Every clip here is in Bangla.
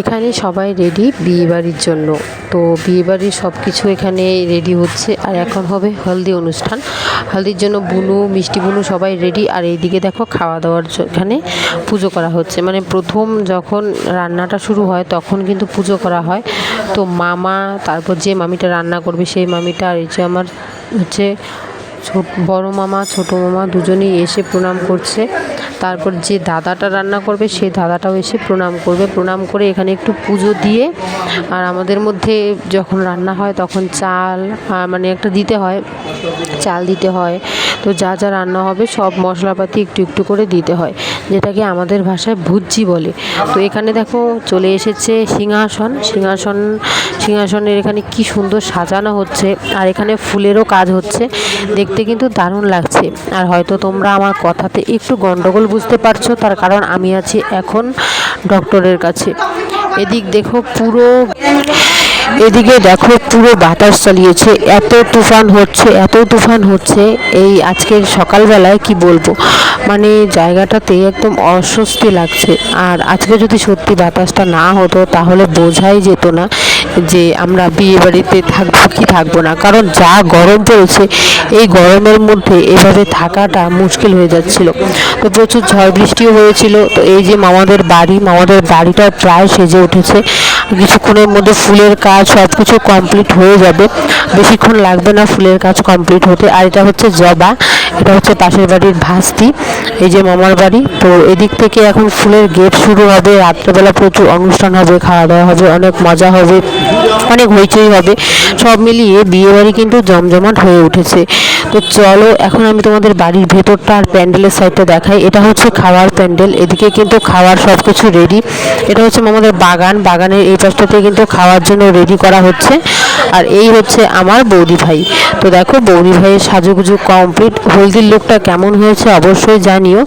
এখানে সবাই রেডি বিয়েবাড়ির জন্য। তো বিয়েবাড়ির সব কিছু এখানে রেডি হচ্ছে। আর এখন হবে হলদি অনুষ্ঠান। হলদির জন্য বুনু, মিষ্টি বুনু সবাই রেডি আর এইদিকে দেখো খাওয়া দাওয়ার এখানে পুজো করা হচ্ছে। মানে প্রথম যখন রান্নাটা শুরু হয় তখন কিন্তু পুজো করা হয়। তো মামা, তারপর যে মামিটা রান্না করবে সেই মামিটা আর এই যে আমার হচ্ছে ছোট, বড় মামা, ছোট মামা দুজনেই এসে প্রণাম করছে। তারপর যে দাদাটা রান্না করবে সেই দাদাটাও এসে প্রণাম করবে। প্রণাম করে এখানে একটু পুজো দিয়ে, আর আমাদের মধ্যে যখন রান্না হয় তখন চাল মানে একটা দিতে হয়, চাল দিতে হয়। তো যা যা রান্না হবে সব মশলাপাতি একটু একটু করে দিতে হয়, যেটাকে আমাদের ভাষায় ভুজ্জি বলে। তো এখানে দেখো চলে এসেছে সিংহাসন। সিংহাসন, সিংহাসনের এখানে কি সুন্দর সাজানো হচ্ছে, আর এখানে ফুলেরও কাজ হচ্ছে। দেখতে কিন্তু দারুণ লাগছে। আর হয়তো তোমরা আমার কথাতে একটু গন্ডগোল বুঝতে পারছ, তার কারণ আমি আছি এখন ডক্টরের কাছে। এদিক দেখো পুরো এদিকে দেখো পুরো বাতাস চালিয়েছে, এত তুফান হচ্ছে, এত তুফান হচ্ছে, এই আজকের সকালবেলায় কি বলব? মানে জায়গাটাতে একদম অস্বস্তি লাগছে। আর আজকে যদি সত্যি বাতাসটা না হতো, তাহলে বোঝাই যেত না যে আমরা বিয়ে বাড়িতে থাকব কি থাকব না। কারণ যা গরম পড়েছে, এই গরমের মধ্যে এভাবে থাকাটা মুশকিল হয়ে যাচ্ছিল। তো প্রচুর ঝড় বৃষ্টিও হয়েছিল। তো এই যে মামাদের বাড়ি, মামাদের বাড়িটা প্রায় সেজে উঠেছে। কিছুক্ষণের মধ্যে ফুলের কাজ সব কিছু কমপ্লিট হয়ে যাবে। বেশিক্ষণ লাগবে না ফুলের কাজ কমপ্লিট হতে। আর এটা হচ্ছে জবা। এটা হচ্ছে পাশের বাড়ির ভাস্তি, এই যে মামার বাড়ি। তো এদিক থেকে এখন ফুলের গেট শুরু হবে, রাত্রেবেলা প্রচুর অনুষ্ঠান হবে খাওয়া দাওয়া হবে, অনেক মজা হবে, অনেক হইচই হবে। সব মিলিয়ে বিয়ে বাড়ি কিন্তু জমজমাট হয়ে উঠেছে। তো চলো, এখন আমি তোমাদের বাড়ির ভেতরটা আর প্যান্ডেলের সাইডটা দেখাই। এটা হচ্ছে খাওয়ার প্যান্ডেল, এদিকে কিন্তু খাওয়ার সব কিছু রেডি এটা হচ্ছে আমাদের বাগান, বাগানের এই পাশটাতে কিন্তু খাওয়ার জন্য রেডি করা হচ্ছে। আর এই হচ্ছে আমার বৌদি ভাই। তো দেখো, বৌদি ভাইয়ের সাজুগুজু কমপ্লিট হলদির লুকটা কেমন হয়েছে অবশ্যই জানিও।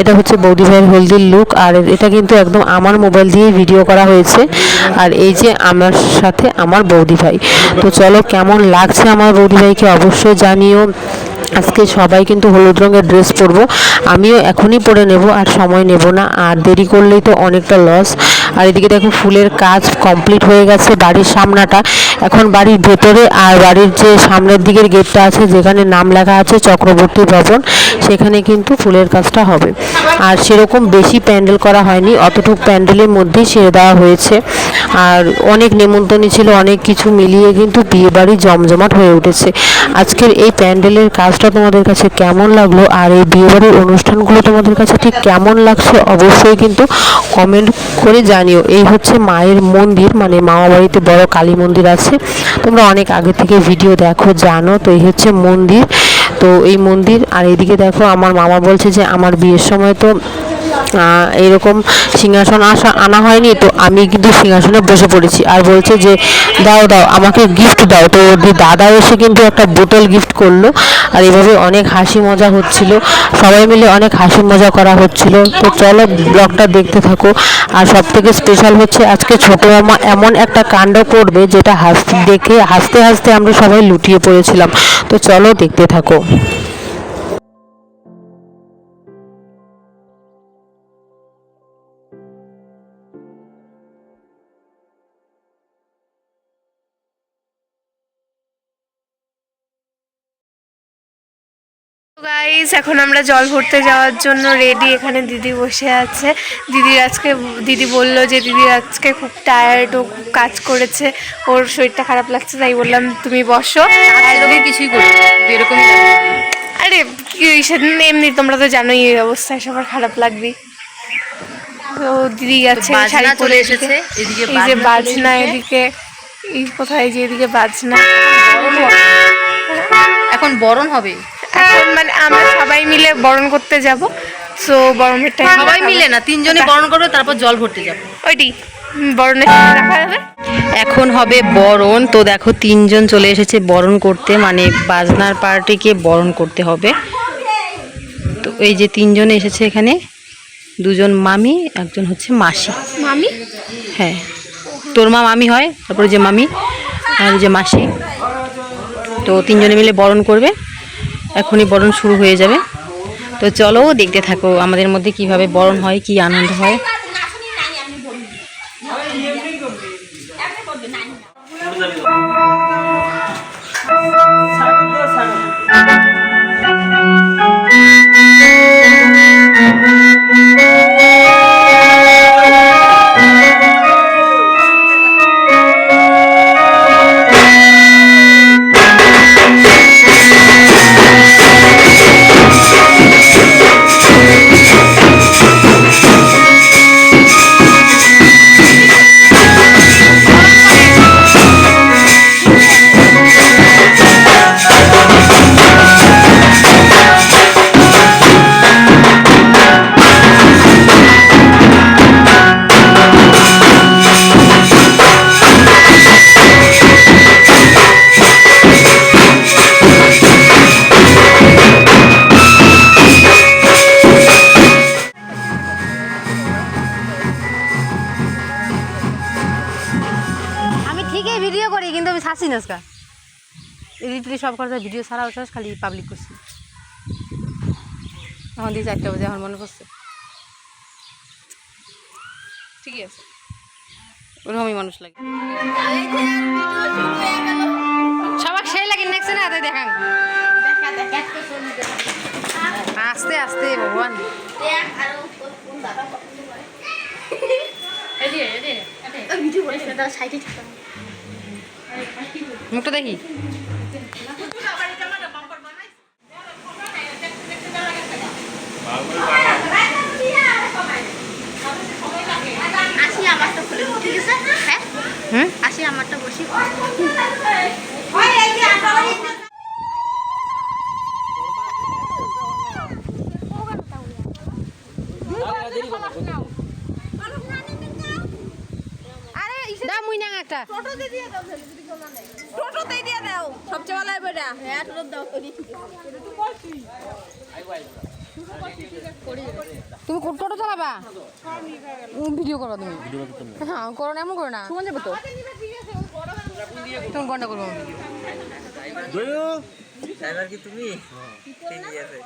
এটা হচ্ছে বৌদি ভাইয়ের হলদির লুক আর এটা কিন্তু একদম আমার মোবাইল দিয়ে ভিডিও করা হয়েছে। আর এই যে আমার সাথে আমার বৌদি ভাই। তো চলো, কেমন লাগছে আমার বৌদি ভাইকে অবশ্যই জানিও। আজকে সবাই কিন্তু হলুদ রঙের ড্রেস পরবো। আমিও এখনই পরে নেব আর সময় নেব না। আর দেরি করলেই তো অনেকটা লস আর এদিকে দেখো ফুলের কাজ কমপ্লিট হয়ে গেছে বাড়ির সামনাটা। এখন বাড়ির ভেতরে আর বাড়ির যে সামনের দিকের গেটটা আছে, যেখানে নাম লেখা আছে চক্রবর্তী ভবন, সেখানে কিন্তু ফুলের কাজটা হবে। আর সেরকম বেশি প্যান্ডেল করা হয়নি, অতটুকু প্যান্ডেলের মধ্যেই সেরে দেওয়া হয়েছে। আর অনেক নেমন্তন্নী ছিল, অনেক কিছু মিলিয়ে কিন্তু বিয়ে বাড়ি জমজমাট হয়ে উঠেছে। আজকের এই প্যান্ডেলের কাজটা তোমাদের কাছে কেমন লাগল? আর এই বিয়ে বাড়ির অনুষ্ঠানগুলো তোমাদের কাছে ঠিক কেমন লাগছে? অবশ্যই কিন্তু কমেন্ট করে জানিও। এই হচ্ছে মায়ের মন্দির মানে মামা বাড়িতে বড় কালী মন্দির আছে। তোমরা অনেক আগে থেকে ভিডিও দেখো, জানো, তো এই হচ্ছে মন্দির। তো এই মন্দির, আর এদিকে দেখো আমার মামা বলছে যে, আমার বিয়ের সময় তো এরকম সিংহাসন আসা, আনা হয়নি, তো আমি কিন্তু সিংহাসনে বসে পড়েছি। আর বলছে যে, দাও দাও, আমাকে গিফট দাও। তো দাদা এসে কিন্তু একটা বোতল গিফট করল। আর এভাবে অনেক হাসি মজা হচ্ছিল। সবাই মিলে অনেক হাসি মজা করা হচ্ছিল। তো চলো ব্লগটা দেখতে থাকো। আর সব থেকে স্পেশাল হচ্ছে, আজকে ছোট মামা এমন একটা কাণ্ড করবে, যেটা হাসতে দেখে, হাসতে হাসতে আমরা সবাই লুটিয়ে পড়েছিলাম। তো চলো দেখতে থাকো। গাইস এখন আমরা জল ভরতে যাওয়ার জন্য রেডি এখানে দিদি বসে আছে। দিদি আজকে দিদি বলল যে দিদি আজকে খুব টায়ার্ড ও খুব কাজ করেছে। ওর শরীরটা খারাপ লাগছে তাই বললাম তুমি বসো। এরকম কিছুই করি এরকমই আরে কি সেদিন এমনি তোমরা তো জানোই এই অবস্থায় সবার খারাপ লাগবে তো দিদি বাজনা শাড়ি পরে চলে এসেছে এই যে বাজনা। এদিকে এই কোথায় যে এদিকে বাজনা। এখন বরণ হবে। মানে আমরা সবাই মিলে বরণ করতে যাব। সো বরণের টাইম সবাই মিলে না তিনজনে বরণ করবে তারপর জল ভরতে যাব। ওইটি বরণের রাখা যাবে এখন হবে বরণ। তো দেখো তিনজন চলে এসেছে বরণ করতে মানে বাজনার পার্টিকে বরণ করতে হবে। তো এই যে তিনজন এসেছে এখানে দুজন মামি একজন হচ্ছে মাসি। মামি? হ্যাঁ। তোর মা মামি হয় তারপরে যে মামি আর যে মাসি। তো তিনজনে মিলে বরণ করবে। এখনই বরণ শুরু হয়ে যাবে। তো চলো দেখতে থাকো আমাদের মধ্যে কীভাবে বরণ হয়, কি আনন্দ হয়। Thank ঠিকই ভিডিও করি কিন্তু আমি ছাড়ছি না আজকে। এডিট সব করতে ভিডিও ছাড়া ওঠা খালি পাবলিক করছি। এখন দিয়ে চারটা বাজে আমার মনে পড়ছে। ঠিকই আছে। ওরকমই মানুষ লাগে। সবাক সেই লাগে নেক্সট না তাই দেখান আস্তে আস্তে ভগবান। মুখটা দেখি আসি আমারটা খুলে দিই, ঠিক দেখি হ্যাঁ? হুম? আসি আমারটা বসি। মুই না একটা টোটোতেই দিয়ে দাও। সবচেয়ে ভালো হবে এটা হ্যাঁ টোটো দাও। তুমি কোন টোটো চালাবা? ভিডিও করবা তুমি। হ্যাঁ করো না এমন করো না। তোমার যাব তো। তুমি ঘণ্টা করব। ড্রাইভার কি তুমি? আছে।